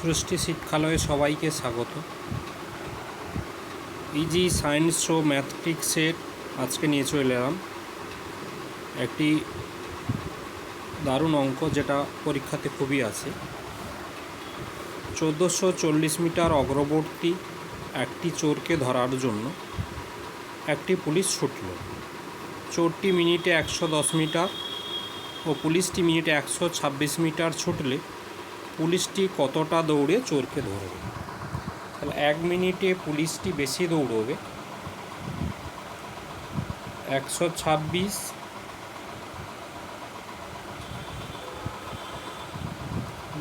সৃষ্টি শিক্ষালয়ে সবাইকে স্বাগত। ইজি সায়েন্স শো ম্যাথমেটিক্সের আজকে নিয়ে চলে এলাম। একটি দারুণ অঙ্ক যেটা পরীক্ষাতে খুবই আছে। চোদ্দোশো চল্লিশ মিটার অগ্রবর্তী একটি চোরকে ধরার জন্য একটি পুলিশ ছুটল। চোরটি মিনিটে একশো দশ মিটার ও পুলিশটি মিনিটে একশো ছাব্বিশ মিটার ছুটলে পুলিশটি কতটা দৌড়ে চোরকে ধরবে? তাহলে এক মিনিটে পুলিশটি বেশি দৌড়বে। একশো ছাব্বিশ।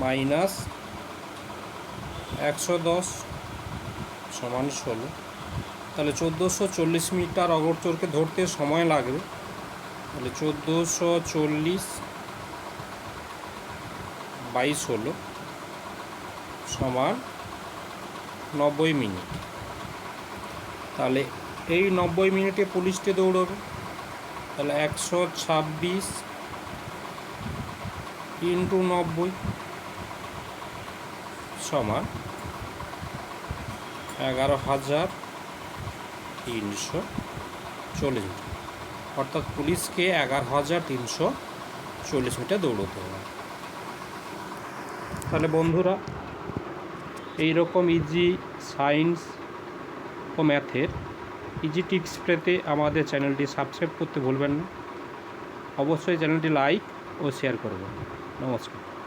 মাইনাস একশো দশ সমান ষোলো। তাহলে চোদ্দোশো চল্লিশ মিটার অগরচোরকে ধরতে সময় লাগবে। তাহলে চোদ্দোশো চল্লিশ বাইশ হলো সমান নব্বই মিনিট। তাহলে এই নব্বই মিনিটে পুলিশটি দৌড়বে। তাহলে একশো ছাব্বিশ ইন্টু নব্বই সমান এগারো হাজার তিনশো চল্লিশ মিটার। অর্থাৎ পুলিশকে এগারো হাজার তিনশো চল্লিশ মিটার দৌড়তে হবে। তাহলে বন্ধুরা এই রকম ইজি সায়েন্স ও ম্যাথের ইজি টিপস পেতে আমাদের চ্যানেলটি সাবস্ক্রাইব করতে ভুলবেন না। অবশ্যই চ্যানেলটি লাইক ও শেয়ার করবেন। নমস্কার।